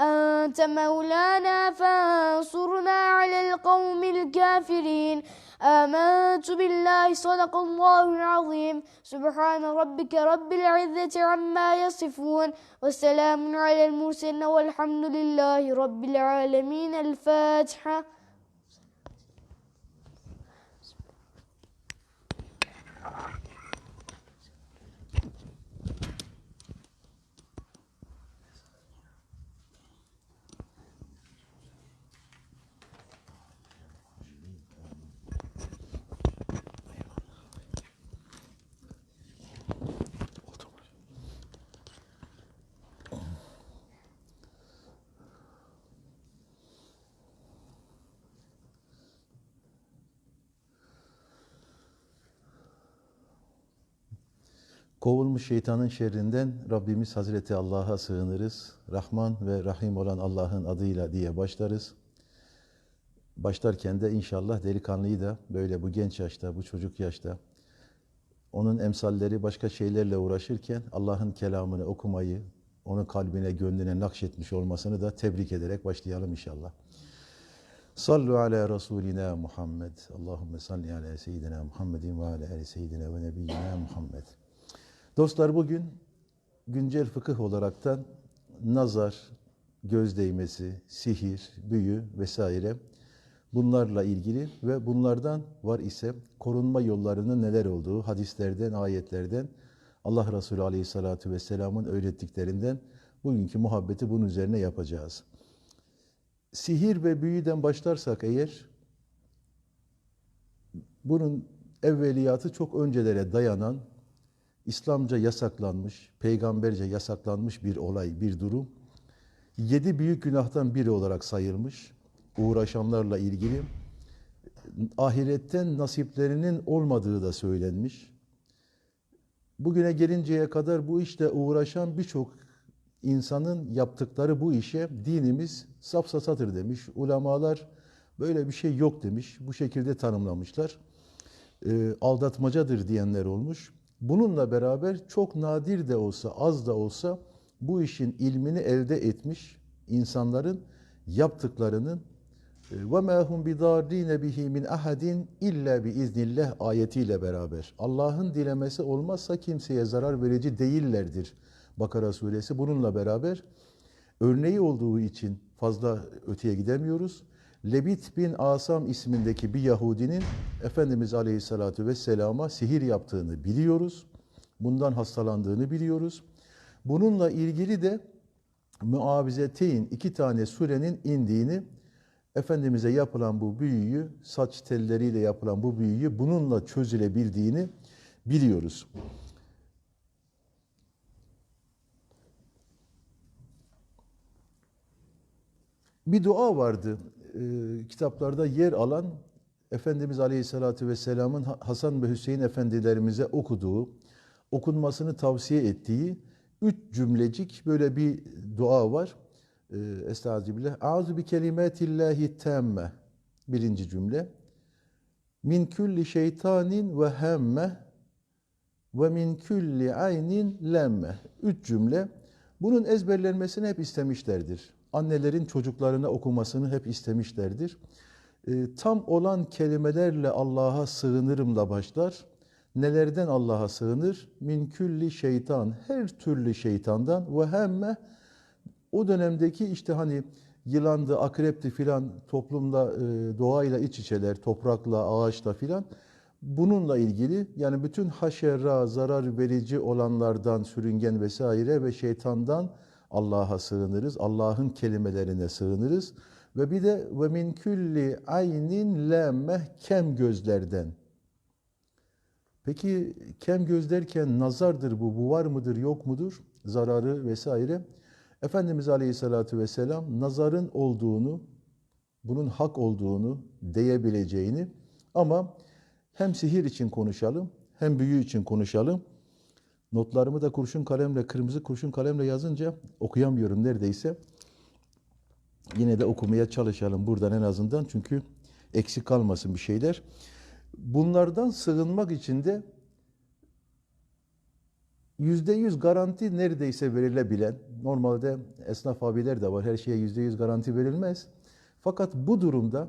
أنت مولانا فانصرنا على القوم الكافرين. آمنت بالله صدق الله العظيم. سبحان ربك رب العزة عما يصفون. والسلام على المرسلين والحمد لله رب العالمين. الفاتحة Kovulmuş şeytanın şerrinden Rabbimiz Hazreti Allah'a sığınırız. Rahman ve Rahim olan Allah'ın adıyla diye başlarız. Başlarken de inşallah delikanlıyı da böyle bu genç yaşta, bu çocuk yaşta onun emsalleri başka şeylerle uğraşırken Allah'ın kelamını okumayı, onun kalbine, gönlüne nakşetmiş olmasını da tebrik ederek başlayalım inşallah. Sallu ala Resulina Muhammed. Allahümme salli ala seyyidina Muhammedin ve ala ali seyyidina ve nebiyyina Muhammed. Dostlar bugün güncel fıkıh olaraktan nazar, göz değmesi, sihir, büyü vesaire bunlarla ilgili ve bunlardan var ise korunma yollarının neler olduğu hadislerden, ayetlerden Allah Resulü Aleyhisselatü Vesselam'ın öğrettiklerinden bugünkü muhabbeti bunun üzerine yapacağız. Sihir ve büyüden başlarsak eğer bunun evveliyatı çok öncelere dayanan İslamca yasaklanmış, peygamberce yasaklanmış bir olay, bir durum. Yedi büyük günahtan biri olarak sayılmış. Uğraşanlarla ilgili ahiretten nasiplerinin olmadığı da söylenmiş. Bugüne gelinceye kadar bu işle uğraşan birçok insanın yaptıkları bu işe dinimiz safsasadır demiş. Ulemalar böyle bir şey yok demiş. Bu şekilde tanımlamışlar. E, aldatmacadır diyenler olmuş. Bununla beraber çok nadir de olsa, az da olsa bu işin ilmini elde etmiş insanların yaptıklarının ve ma hum bidarrine bihi min ahadin illa bi iznillah ayetiyle beraber Allah'ın dilemesi olmazsa kimseye zarar verici değillerdir. Bakara suresi bununla beraber örneği olduğu için fazla öteye gidemiyoruz. Lebit bin Asam ismindeki bir Yahudinin Efendimiz Aleyhisselatü Vesselam'a sihir yaptığını biliyoruz. Bundan hastalandığını biliyoruz. Bununla ilgili de Muavizeteyn iki tane surenin indiğini Efendimiz'e yapılan bu büyüyü, saç telleriyle yapılan bu büyüyü bununla çözülebildiğini biliyoruz. Bir dua vardı e, kitaplarda yer alan Efendimiz Aleyhisselatü Vesselam'ın Hasan ve Hüseyin efendilerimize okuduğu, okunmasını tavsiye ettiği üç cümlecik böyle bir dua var. E, Estağfirullah. Auzu bi kelimatillahi temme. Birinci cümle. Min külli şeytanin ve hemme ve min külli aynin lemme. Üç cümle. Bunun ezberlenmesini hep istemişlerdir. Annelerin çocuklarına okumasını hep istemişlerdir. E, tam olan kelimelerle Allah'a sığınırımla başlar. Nelerden Allah'a sığınır? Min külli şeytan, her türlü şeytandan ve hemme o dönemdeki işte hani yılandı, akrepti filan toplumda e, doğayla iç içeler, toprakla, ağaçla filan. Bununla ilgili yani bütün haşera, zarar verici olanlardan, sürüngen vesaire ve şeytandan Allah'a sığınırız. Allah'ın kelimelerine sığınırız. Ve bir de ve min külli aynin lemmeh kem gözlerden. Peki kem göz derken nazardır bu, bu var mıdır, yok mudur? Zararı vesaire. Efendimiz Aleyhisselatü Vesselam nazarın olduğunu, bunun hak olduğunu diyebileceğini ama hem sihir için konuşalım hem büyü için konuşalım. Notlarımı da kurşun kalemle, kırmızı kurşun kalemle yazınca okuyamıyorum neredeyse. Yine de okumaya çalışalım buradan en azından çünkü eksik kalmasın bir şeyler. Bunlardan sığınmak için de yüzde yüz garanti neredeyse verilebilen, normalde esnaf abiler de var, her şeye yüzde yüz garanti verilmez. Fakat bu durumda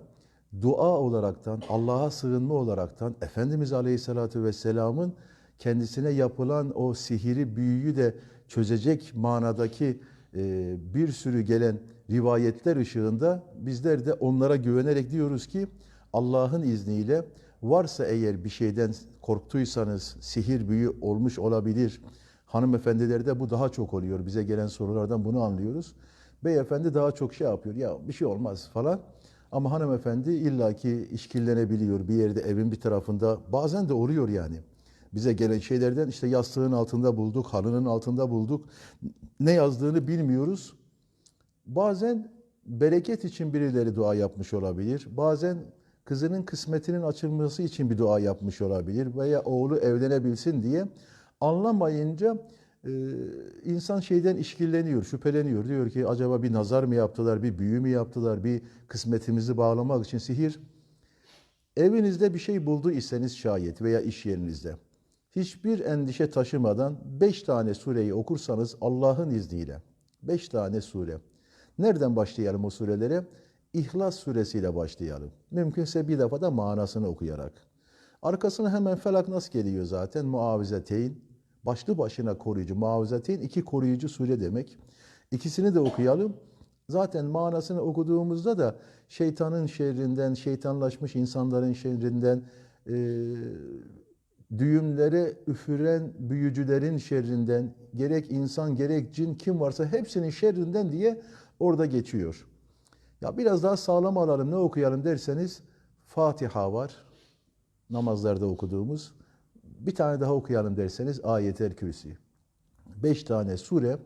dua olaraktan, Allah'a sığınma olaraktan, Efendimiz Aleyhisselatü Vesselam'ın kendisine yapılan o sihiri, büyüyü de çözecek manadaki e, bir sürü gelen rivayetler ışığında bizler de onlara güvenerek diyoruz ki Allah'ın izniyle varsa eğer bir şeyden korktuysanız sihir büyü olmuş olabilir. Hanımefendilerde bu daha çok oluyor. Bize gelen sorulardan bunu anlıyoruz. Beyefendi daha çok şey yapıyor. Ya bir şey olmaz falan. Ama hanımefendi illaki işkillenebiliyor bir yerde evin bir tarafında. Bazen de oluyor yani. Bize gelen şeylerden işte yastığın altında bulduk, halının altında bulduk. Ne yazdığını bilmiyoruz. Bazen bereket için birileri dua yapmış olabilir. Bazen kızının kısmetinin açılması için bir dua yapmış olabilir veya oğlu evlenebilsin diye anlamayınca e, insan şeyden işkilleniyor, şüpheleniyor. Diyor ki acaba bir nazar mı yaptılar, bir büyü mü yaptılar, bir kısmetimizi bağlamak için sihir. Evinizde bir şey buldu iseniz şayet veya iş yerinizde hiçbir endişe taşımadan beş tane sureyi okursanız Allah'ın izniyle beş tane sure. Nereden başlayalım o surelere? İhlas suresiyle başlayalım. Mümkünse bir defa da manasını okuyarak. Arkasına hemen Felak Nas geliyor zaten. Muavizeteyn. Başlı başına koruyucu. Muavizeteyn iki koruyucu sure demek. İkisini de okuyalım. Zaten manasını okuduğumuzda da şeytanın şerrinden, şeytanlaşmış insanların şerrinden, e, düğümlere üfüren büyücülerin şerrinden, gerek insan gerek cin kim varsa hepsinin şerrinden diye orada geçiyor. Ya biraz daha sağlam alalım ne okuyalım derseniz Fatiha var. Namazlarda okuduğumuz. Bir tane daha okuyalım derseniz Ayetel Kürsi. Beş tane sure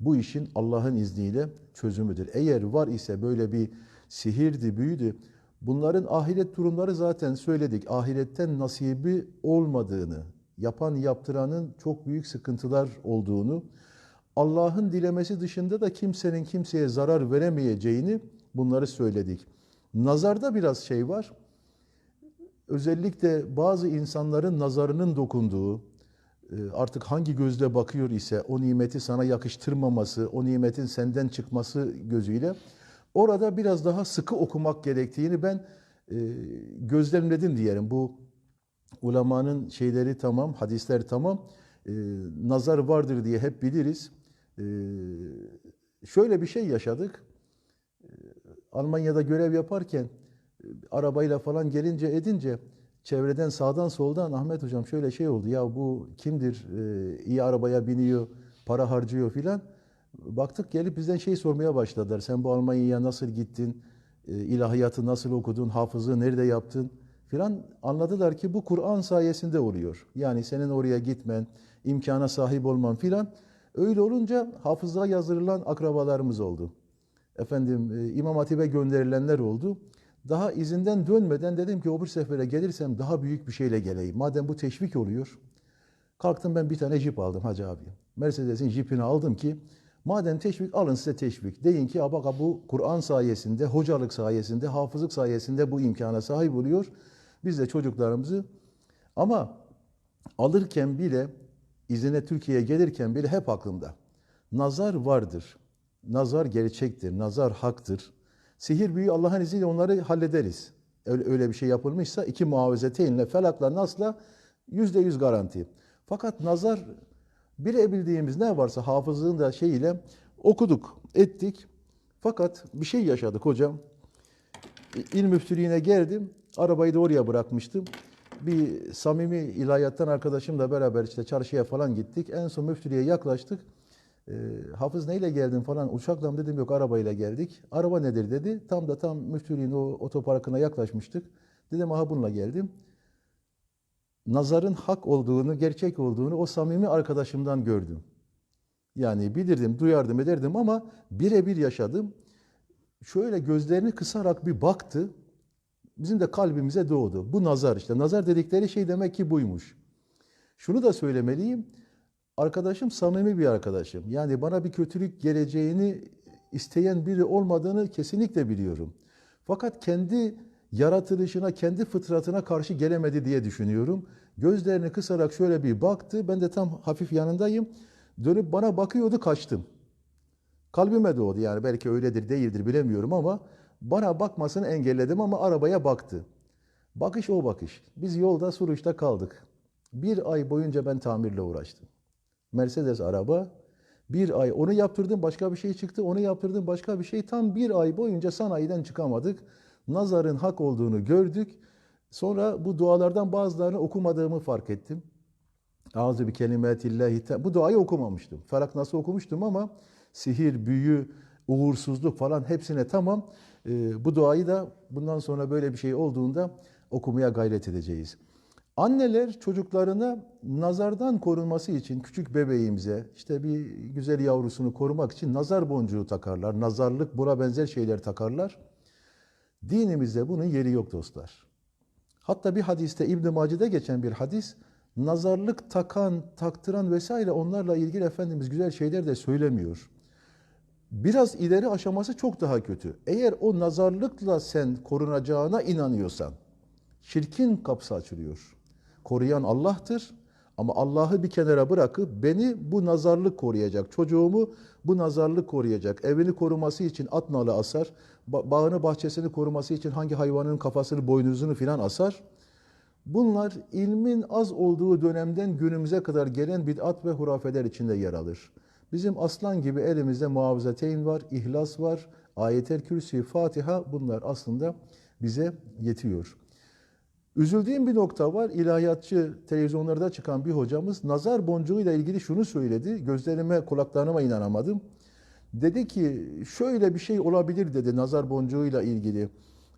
bu işin Allah'ın izniyle çözümüdür. Eğer var ise böyle bir sihirdi, büyüdü. Bunların ahiret durumları zaten söyledik. Ahiretten nasibi olmadığını, yapan yaptıranın çok büyük sıkıntılar olduğunu, Allah'ın dilemesi dışında da kimsenin kimseye zarar veremeyeceğini bunları söyledik. Nazarda biraz şey var. Özellikle bazı insanların nazarının dokunduğu, e, artık hangi gözle bakıyor ise o nimeti sana yakıştırmaması, o nimetin senden çıkması gözüyle orada biraz daha sıkı okumak gerektiğini ben e, gözlemledim diyelim. Bu ulemanın şeyleri tamam, hadisler tamam, e, nazar vardır diye hep biliriz. Şöyle bir şey yaşadık. Almanya'da görev yaparken arabayla falan gelince edince çevreden sağdan soldan Ahmet hocam şöyle şey oldu ya bu kimdir iyi arabaya biniyor para harcıyor filan baktık gelip bizden şey sormaya başladılar sen bu Almanya'ya nasıl gittin ilahiyatı nasıl okudun hafızlığı nerede yaptın filan anladılar ki bu Kur'an sayesinde oluyor yani senin oraya gitmen imkana sahip olman filan öyle olunca hafızlığa yazdırılan akrabalarımız oldu efendim İmam Hatip'e gönderilenler oldu. Daha izinden dönmeden dedim ki o bir sefere gelirsem daha büyük bir şeyle geleyim. Madem bu teşvik oluyor. Kalktım ben bir tane jip aldım hacı abi. Mercedes'in jipini aldım ki madem teşvik alın size teşvik. Deyin ki bak bu Kur'an sayesinde, hocalık sayesinde, hafızlık sayesinde bu imkana sahip oluyor. Biz de çocuklarımızı ama alırken bile izine Türkiye'ye gelirken bile hep aklımda. Nazar vardır. Nazar gerçektir. Nazar haktır. Sihir büyü Allah'ın izniyle onları hallederiz. Öyle, öyle bir şey yapılmışsa iki muavizeteynle felakla nasla yüzde yüz garanti. Fakat nazar bilebildiğimiz ne varsa hafızlığın da şeyiyle okuduk, ettik. Fakat bir şey yaşadık hocam. İl müftülüğüne geldim. Arabayı da oraya bırakmıştım. Bir samimi ilahiyattan arkadaşımla beraber işte çarşıya falan gittik. En son müftülüğe yaklaştık. Ee, Hafız neyle geldin falan uçakla mı dedim yok arabayla geldik. Araba nedir dedi. Tam da tam müftülüğün o otoparkına yaklaşmıştık. Dedim aha bununla geldim. Nazarın hak olduğunu, gerçek olduğunu o samimi arkadaşımdan gördüm. Yani bilirdim, duyardım, ederdim ama birebir yaşadım. Şöyle gözlerini kısarak bir baktı. Bizim de kalbimize doğdu. Bu nazar işte. Nazar dedikleri şey demek ki buymuş. Şunu da söylemeliyim. Arkadaşım samimi bir arkadaşım. Yani bana bir kötülük geleceğini isteyen biri olmadığını kesinlikle biliyorum. Fakat kendi yaratılışına, kendi fıtratına karşı gelemedi diye düşünüyorum. Gözlerini kısarak şöyle bir baktı. Ben de tam hafif yanındayım. Dönüp bana bakıyordu, kaçtım. Kalbime doğdu yani belki öyledir değildir bilemiyorum ama bana bakmasını engelledim ama arabaya baktı. Bakış o bakış. Biz yolda Suruç'ta kaldık. Bir ay boyunca ben tamirle uğraştım. Mercedes araba. Bir ay onu yaptırdım başka bir şey çıktı. Onu yaptırdım başka bir şey. Tam bir ay boyunca sanayiden çıkamadık. Nazarın hak olduğunu gördük. Sonra bu dualardan bazılarını okumadığımı fark ettim. Ağzı bir kelimetillahi Bu duayı okumamıştım. Felak nasıl okumuştum ama sihir, büyü, uğursuzluk falan hepsine tamam. Ee, bu duayı da bundan sonra böyle bir şey olduğunda okumaya gayret edeceğiz. Anneler çocuklarına nazardan korunması için küçük bebeğimize işte bir güzel yavrusunu korumak için nazar boncuğu takarlar. Nazarlık, buna benzer şeyler takarlar. Dinimizde bunun yeri yok dostlar. Hatta bir hadiste İbn-i Mace'de geçen bir hadis nazarlık takan, taktıran vesaire onlarla ilgili Efendimiz güzel şeyler de söylemiyor. Biraz ileri aşaması çok daha kötü. Eğer o nazarlıkla sen korunacağına inanıyorsan şirkin kapısı açılıyor. Koruyan Allah'tır ama Allah'ı bir kenara bırakıp beni bu nazarlık koruyacak, çocuğumu bu nazarlık koruyacak, evini koruması için at nalı asar, ba- bağını bahçesini koruması için hangi hayvanın kafasını boynuzunu filan asar. Bunlar ilmin az olduğu dönemden günümüze kadar gelen bid'at ve hurafeler içinde yer alır. Bizim aslan gibi elimizde muavizeteyn var, ihlas var, ayetel kürsü, Fatiha bunlar aslında bize yetiyor. Üzüldüğüm bir nokta var. İlahiyatçı televizyonlarda çıkan bir hocamız nazar boncuğuyla ilgili şunu söyledi. Gözlerime, kulaklarıma inanamadım. Dedi ki şöyle bir şey olabilir dedi nazar boncuğuyla ilgili.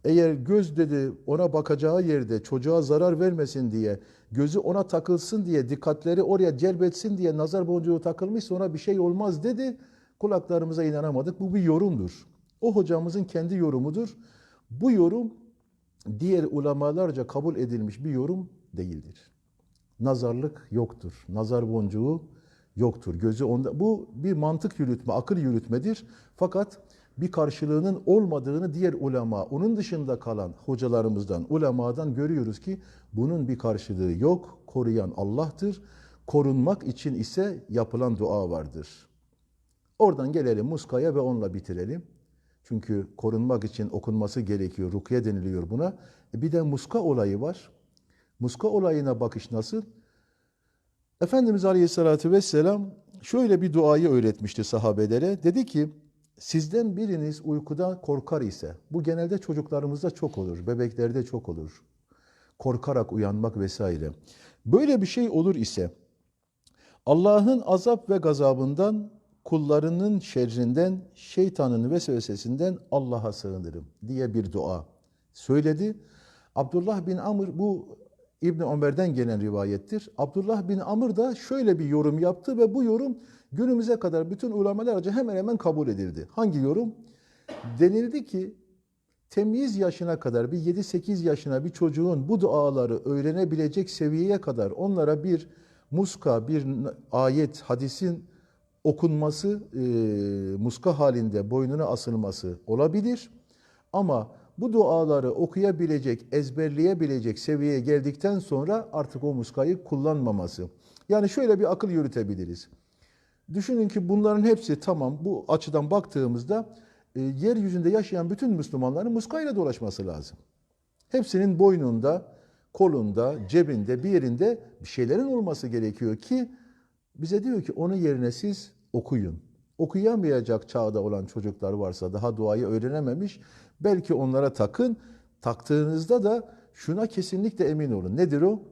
Eğer göz dedi ona bakacağı yerde çocuğa zarar vermesin diye, gözü ona takılsın diye, dikkatleri oraya celbetsin diye nazar boncuğu takılmışsa ona bir şey olmaz dedi. Kulaklarımıza inanamadık. Bu bir yorumdur. O hocamızın kendi yorumudur. Bu yorum diğer ulemalarca kabul edilmiş bir yorum değildir. Nazarlık yoktur. Nazar boncuğu yoktur. Gözü onda bu bir mantık yürütme, akıl yürütmedir. Fakat bir karşılığının olmadığını diğer ulema, onun dışında kalan hocalarımızdan, ulemadan görüyoruz ki bunun bir karşılığı yok. Koruyan Allah'tır. Korunmak için ise yapılan dua vardır. Oradan gelelim muskaya ve onunla bitirelim. Çünkü korunmak için okunması gerekiyor. Rukiye deniliyor buna. E bir de muska olayı var. Muska olayına bakış nasıl? Efendimiz Aleyhisselatü Vesselam şöyle bir duayı öğretmişti sahabelere. Dedi ki sizden biriniz uykuda korkar ise, bu genelde çocuklarımızda çok olur, bebeklerde çok olur. Korkarak uyanmak vesaire. Böyle bir şey olur ise Allah'ın azap ve gazabından, kullarının şerrinden, şeytanın vesvesesinden Allah'a sığınırım diye bir dua söyledi. Abdullah bin Amr bu İbn Ömer'den gelen rivayettir. Abdullah bin Amr da şöyle bir yorum yaptı ve bu yorum günümüze kadar bütün ulemalarca hemen hemen kabul edildi. Hangi yorum? Denildi ki temyiz yaşına kadar bir 7-8 yaşına bir çocuğun bu duaları öğrenebilecek seviyeye kadar onlara bir muska, bir ayet, hadisin okunması, e, muska halinde boynuna asılması olabilir. Ama bu duaları okuyabilecek, ezberleyebilecek seviyeye geldikten sonra artık o muskayı kullanmaması. Yani şöyle bir akıl yürütebiliriz. Düşünün ki bunların hepsi tamam bu açıdan baktığımızda e, yeryüzünde yaşayan bütün Müslümanların muskayla dolaşması lazım. Hepsinin boynunda, kolunda, cebinde, bir yerinde bir şeylerin olması gerekiyor ki bize diyor ki onun yerine siz okuyun. Okuyamayacak çağda olan çocuklar varsa daha duayı öğrenememiş belki onlara takın. Taktığınızda da şuna kesinlikle emin olun. Nedir o?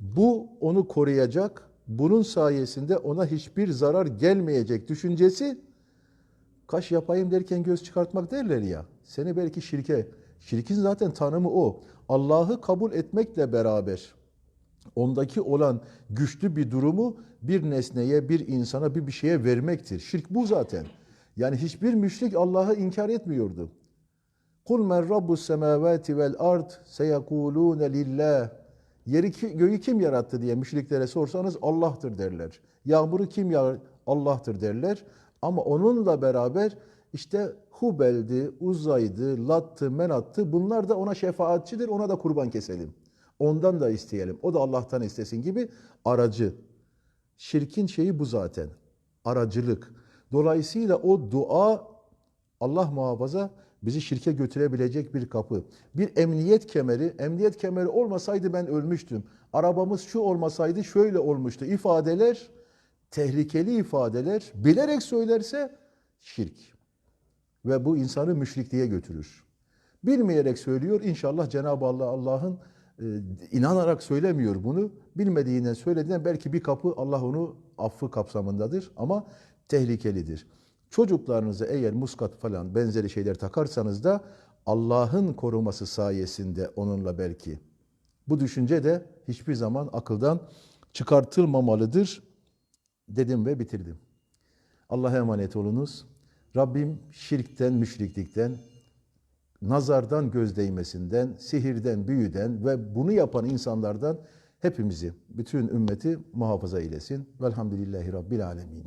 Bu onu koruyacak. Bunun sayesinde ona hiçbir zarar gelmeyecek düşüncesi kaş yapayım derken göz çıkartmak derler ya. Seni belki şirke, şirkin zaten tanımı o. Allah'ı kabul etmekle beraber ondaki olan güçlü bir durumu bir nesneye, bir insana, bir bir şeye vermektir. Şirk bu zaten. Yani hiçbir müşrik Allah'ı inkar etmiyordu. Kul men rabbus semavati vel ard seyekulun lillah. Yeri ki- göğü kim yarattı diye müşriklere sorsanız Allah'tır derler. Yağmuru kim yağar? Allah'tır derler. Ama onunla beraber işte Hubel'di, Uzay'dı, Lat'tı, Menat'tı bunlar da ona şefaatçidir. Ona da kurban keselim. Ondan da isteyelim. O da Allah'tan istesin gibi aracı. Şirkin şeyi bu zaten. Aracılık. Dolayısıyla o dua Allah muhafaza bizi şirke götürebilecek bir kapı. Bir emniyet kemeri, emniyet kemeri olmasaydı ben ölmüştüm. Arabamız şu olmasaydı şöyle olmuştu. İfadeler, tehlikeli ifadeler bilerek söylerse şirk. Ve bu insanı müşrikliğe götürür. Bilmeyerek söylüyor. İnşallah Cenab-ı Allah Allah'ın inanarak söylemiyor bunu. Bilmediğinden söylediğinden belki bir kapı Allah onu affı kapsamındadır ama tehlikelidir. Çocuklarınıza eğer muskat falan benzeri şeyler takarsanız da Allah'ın koruması sayesinde onunla belki. Bu düşünce de hiçbir zaman akıldan çıkartılmamalıdır dedim ve bitirdim. Allah'a emanet olunuz. Rabbim şirkten, müşriklikten, nazardan, göz değmesinden, sihirden, büyüden ve bunu yapan insanlardan hepimizi, bütün ümmeti muhafaza eylesin. Velhamdülillahi Rabbil Alemin.